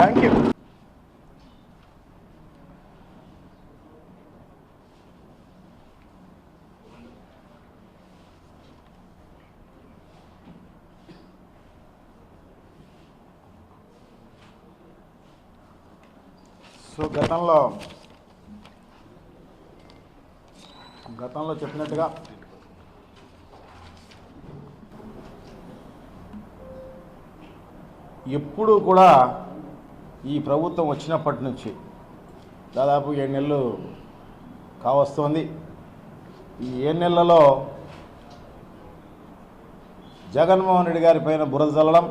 Thank you so గతంలో గతంలో చెప్పినట్టుగా ఎప్పుడు కూడా ఈ ప్రభుత్వం వచ్చినప్పటి నుంచి దాదాపు ఏడు నెలలు కావస్తోంది. ఈ ఏడు నెలలలో జగన్మోహన్ రెడ్డి గారి పైన బురద చల్లడం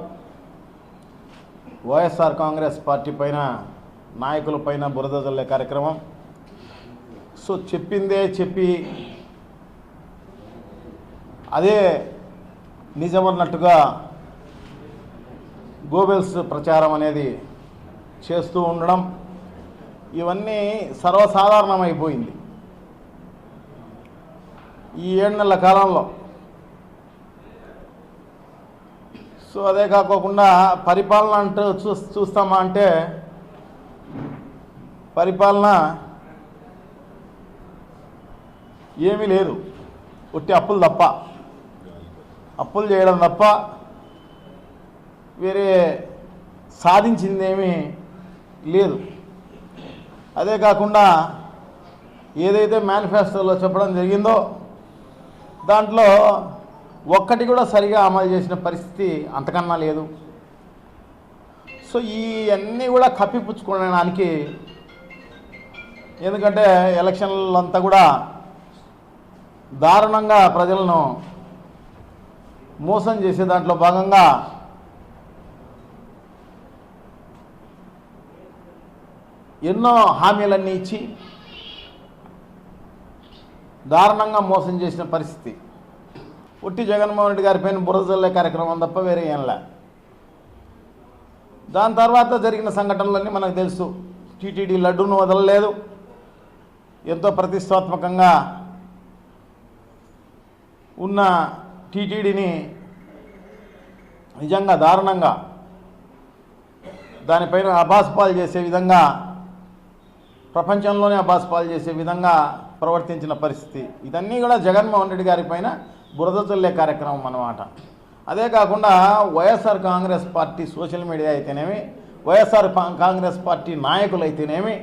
వైఎస్ఆర్ కాంగ్రెస్ పార్టీ పైన నాయకుల పైన బురద చల్లే కార్యక్రమం. సో చెప్పిందే చెప్పి అదే నిజమన్నట్టుగా గోబెల్స్ ప్రచారం అనేది చేస్తూ ఉండడం ఇవన్నీ సర్వసాధారణమైపోయింది. ఈ ఏడు నెలల కాలంలో. సో అదే కాకోకుండా పరిపాలన అంటూ చూ చూస్తామా అంటే పరిపాలన ఏమీ లేదు. ఉట్టి అప్పులు తప్ప. అప్పులు చేయడం తప్ప వేరే సాధించిందేమీ లేదు. అదే కాకుండా ఏదైతే మేనిఫెస్టోలో చెప్పడం జరిగిందో దాంట్లో ఒక్కటి కూడా సరిగా అమలు చేసిన పరిస్థితి అంతకన్నా లేదు. సో ఈ అన్నీ కూడా కప్పిపుచ్చుకోవడానికి ఎందుకంటే ఎలక్షన్లంతా కూడా దారుణంగా ప్రజలను మోసం చేసే దాంట్లో భాగంగా ఎన్నో హామీలన్నీ ఇచ్చి దారుణంగా మోసం చేసిన పరిస్థితి. ఉట్టి జగన్మోహన్ రెడ్డి గారి పైన బురదల్లే కార్యక్రమం తప్ప వేరే ఏంలా దాని తర్వాత జరిగిన సంఘటనలన్నీ మనకు తెలుసు. టీటీడీ లడ్డూను వదలలేదు. ఎంతో ప్రతిష్టాత్మకంగా ఉన్న టీటీడీని నిజంగా దారుణంగా దానిపైన అభాస్పాలు చేసే విధంగా ప్రపంచంలోనే అబాస్పాలు చేసే విధంగా ప్రవర్తించిన పరిస్థితి. ఇదన్నీ కూడా జగన్మోహన్ రెడ్డి గారి పైన బురద చల్లే కార్యక్రమం అన్నమాట. అదే కాకుండా YSR congress party social media అయితేనేమి వైఎస్ఆర్ కాంగ్రెస్ పార్టీ నాయకులు అయితేనేమి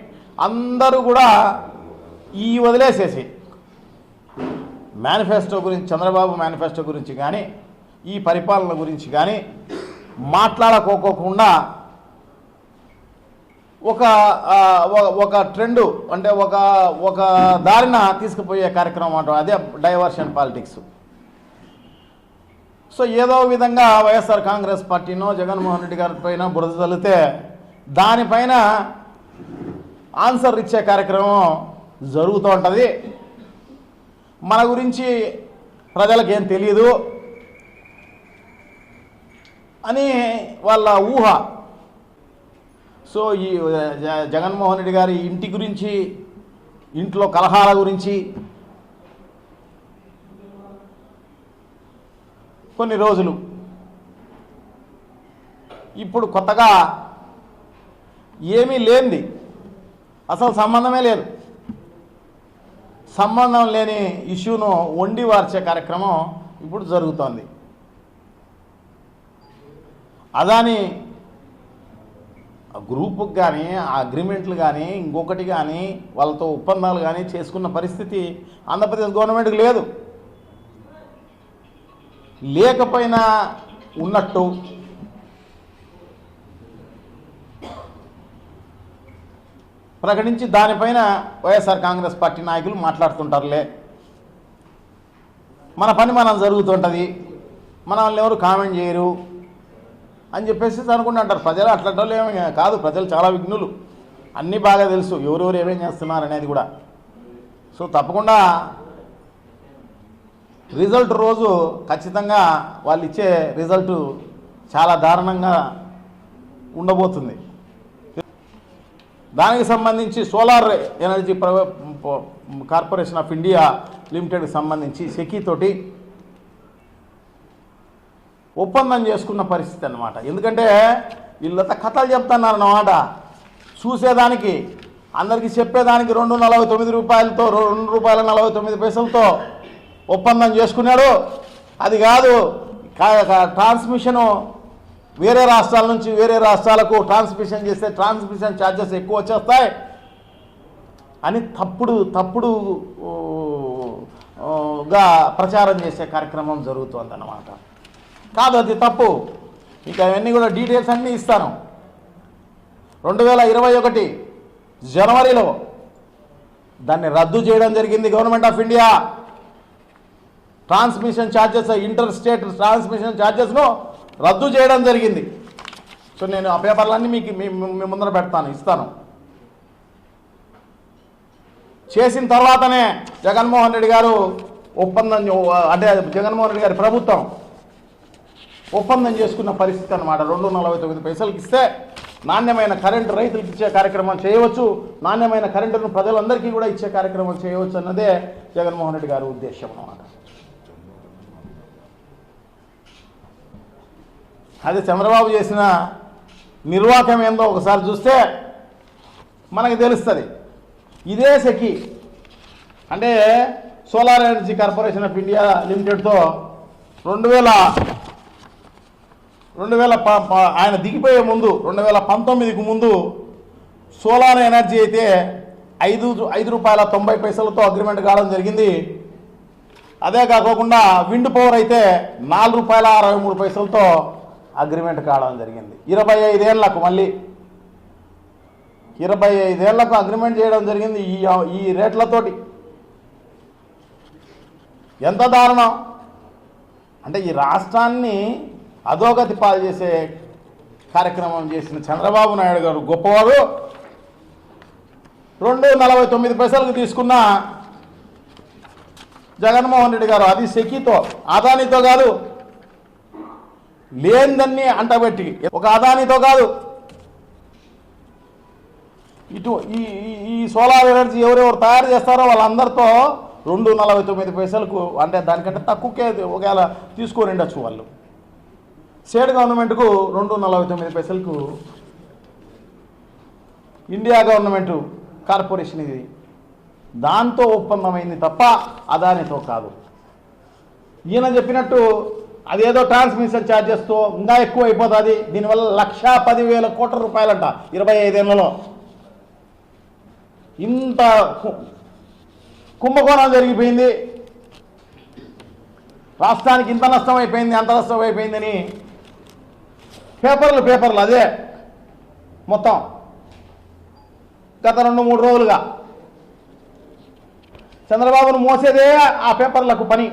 అందరూ కూడా ఈ వదిలేసేసి మేనిఫెస్టో గురించి చంద్రబాబు మేనిఫెస్టో గురించి కానీ ఈ పరిపాలన గురించి కానీ మాట్లాడకోకోకుండా ఒక ఒక- ట్రెండు అంటే ఒక ఒక దారిన తీసుకుపోయే కార్యక్రమం అంటాం. అదే డైవర్షన్ పాలిటిక్స్. సో ఏదో విధంగా వైఎస్ఆర్ కాంగ్రెస్ పార్టీనో జగన్మోహన్ రెడ్డి గారి పైన బురద తల్లితే దానిపైన ఆన్సర్ ఇచ్చే కార్యక్రమం జరుగుతూ ఉంటుంది. మన గురించి ప్రజలకు ఏం తెలియదు అని వాళ్ళ ఊహ సో ఈ జ- జగన్మోహన్ రెడ్డి గారి ఇంటి గురించి ఇంట్లో కలహాల గురించి కొన్ని రోజులు. ఇప్పుడు కొత్తగా ఏమీ లేనిది. అసలు సంబంధమే లేదు. సంబంధం లేని ఇష్యూను వండి వార్చే కార్యక్రమం ఇప్పుడు జరుగుతోంది. అదాని గ్రూపుకి కానీ ఆ అగ్రిమెంట్లు కానీ ఇంకొకటి కానీ వాళ్ళతో ఒప్పందాలు కానీ చేసుకున్న పరిస్థితి ఆంధ్రప్రదేశ్ గవర్నమెంట్కి లేదు. లేకపోయినా ఉన్నట్టు ప్రకటించి దానిపైన వైఎస్ఆర్ కాంగ్రెస్ పార్టీ నాయకులు మాట్లాడుతుంటారులే. మన పని మనం జరుగుతుంటుంది. మనల్ని ఎవరు కామెంట్ చేయరు. అని చెప్పేసి అనుకుంటూ అంటారు. ప్రజలు అట్లంటే ఏమి కాదు. ప్రజలు చాలా విఘ్నులు. అన్నీ బాగా తెలుసు. ఎవరెవరు ఏమేం చేస్తున్నారు అనేది కూడా. సో తప్పకుండా రిజల్ట్ రోజు ఖచ్చితంగా వాళ్ళు ఇచ్చే రిజల్ట్ చాలా దారుణంగా ఉండబోతుంది. దానికి సంబంధించి solar energy private corporation of India లిమిటెడ్కి సంబంధించి సెకీ తోటి ఒప్పందం చేసుకున్న పరిస్థితి అన్నమాట. ఎందుకంటే వీళ్ళంతా కథలు చెప్తున్నారు అన్నమాట. చూసేదానికి అందరికీ చెప్పేదానికి రెండు నలభై తొమ్మిది రూపాయలతో రెండు రూపాయల నలభై తొమ్మిది పైసలతో ఒప్పందం చేసుకున్నాడు. అది కాదు ట్రాన్స్మిషను వేరే రాష్ట్రాల నుంచి వేరే రాష్ట్రాలకు ట్రాన్స్మిషన్ చేస్తే ట్రాన్స్మిషన్ ఛార్జెస్ ఎక్కువ వచ్చేస్తాయి. అని తప్పుడు తప్పుడు గా ప్రచారం చేసే కార్యక్రమం జరుగుతుందన్నమాట. కాదు అది తప్పు. ఇక అవన్నీ కూడా డీటెయిల్స్ అన్నీ ఇస్తాను. రెండు వేల ఇరవై ఒకటి జనవరిలో దాన్ని రద్దు చేయడం జరిగింది government of India transmission charges inter state transmission ఛార్జెస్ను రద్దు చేయడం జరిగింది. సో నేను ఆ పేపర్లన్నీ మీకు మీ మీ ముందర పెడతాను ఇస్తాను. చేసిన తర్వాతనే జగన్మోహన్ రెడ్డి గారు ఒప్పందం అంటే జగన్మోహన్ రెడ్డి గారి ప్రభుత్వం ఒప్పందం చేసుకున్న పరిస్థితి అన్నమాట. రెండు నలభై తొమ్మిది పైసలకి ఇస్తే నాణ్యమైన కరెంటు రైతులకు ఇచ్చే కార్యక్రమం చేయవచ్చు. నాణ్యమైన కరెంటును ప్రజలందరికీ కూడా ఇచ్చే కార్యక్రమం చేయవచ్చు అన్నదే జగన్మోహన్ రెడ్డి గారి ఉద్దేశం అనమాట అది చంద్రబాబు చేసిన నిర్వాహకం ఏందో ఒకసారి చూస్తే మనకు తెలుస్తుంది. ఇదే సెకి అంటే solar energy corporation of India లిమిటెడ్తో రెండు వేల రెండు వేల ప ప- ఆయన దిగిపోయే ముందు రెండు వేల పంతొమ్మిదికి ముందు సోలార్ ఎనర్జీ అయితే ఐదు ఐదు రూపాయల తొంభై పైసలతో అగ్రిమెంట్ కావడం జరిగింది. అదే కాకోకుండా విండ్ పవర్ అయితే నాలుగు రూపాయల అరవై మూడు పైసలతో అగ్రిమెంట్ కావడం జరిగింది. ఇరవై ఐదేళ్ళకు మళ్ళీ ఇరవై ఐదేళ్ళకు అగ్రిమెంట్ చేయడం జరిగింది ఈ ఈ రేట్లతోటి. ఎంత దారుణం! అంటే ఈ రాష్ట్రాన్ని అధోగతి పాలు చేసే కార్యక్రమం చేసిన చంద్రబాబు నాయుడు గారు గొప్పవారు రెండు నలభై తొమ్మిది పైసలకు తీసుకున్న జగన్మోహన్ రెడ్డి గారు అది సెకితో అదానితో కాదు లేనిదన్నీ అంటబెట్టి ఒక అదానితో కాదు. ఇటు ఈ ఈ- ఈ సోలార్ ఎనర్జీ ఎవరెవరు తయారు చేస్తారో వాళ్ళందరితో రెండు నలభై తొమ్మిది పైసలకు అంటే దానికంటే తక్కువకే ఒకవేళ తీసుకొని ఉండొచ్చు వాళ్ళు. స్టేట్ గవర్నమెంట్కు రెండు నలభై తొమ్మిది పైసలకు ఇండియా గవర్నమెంట్ కార్పొరేషన్ ఇది. దాంతో ఒప్పందమైంది తప్ప అదానితో కాదు. ఈయన చెప్పినట్టు అదేదో ట్రాన్స్మిషన్ ఛార్జెస్తో ఇంకా ఎక్కువ అయిపోతుంది దీనివల్ల లక్షా పదివేల కోట్ల రూపాయలంట ఇరవై ఐదేళ్ళలో. ఇంత కు- కుంభకోణం జరిగిపోయింది. రాష్ట్రానికి ఇంత నష్టం అయిపోయింది అంత నష్టం అయిపోయిందని పేపర్లు పేపర్లు అదే మొత్తం. గత రెండు మూడు రోజులుగా చంద్రబాబును మోసేదే ఆ పేపర్లకు పని.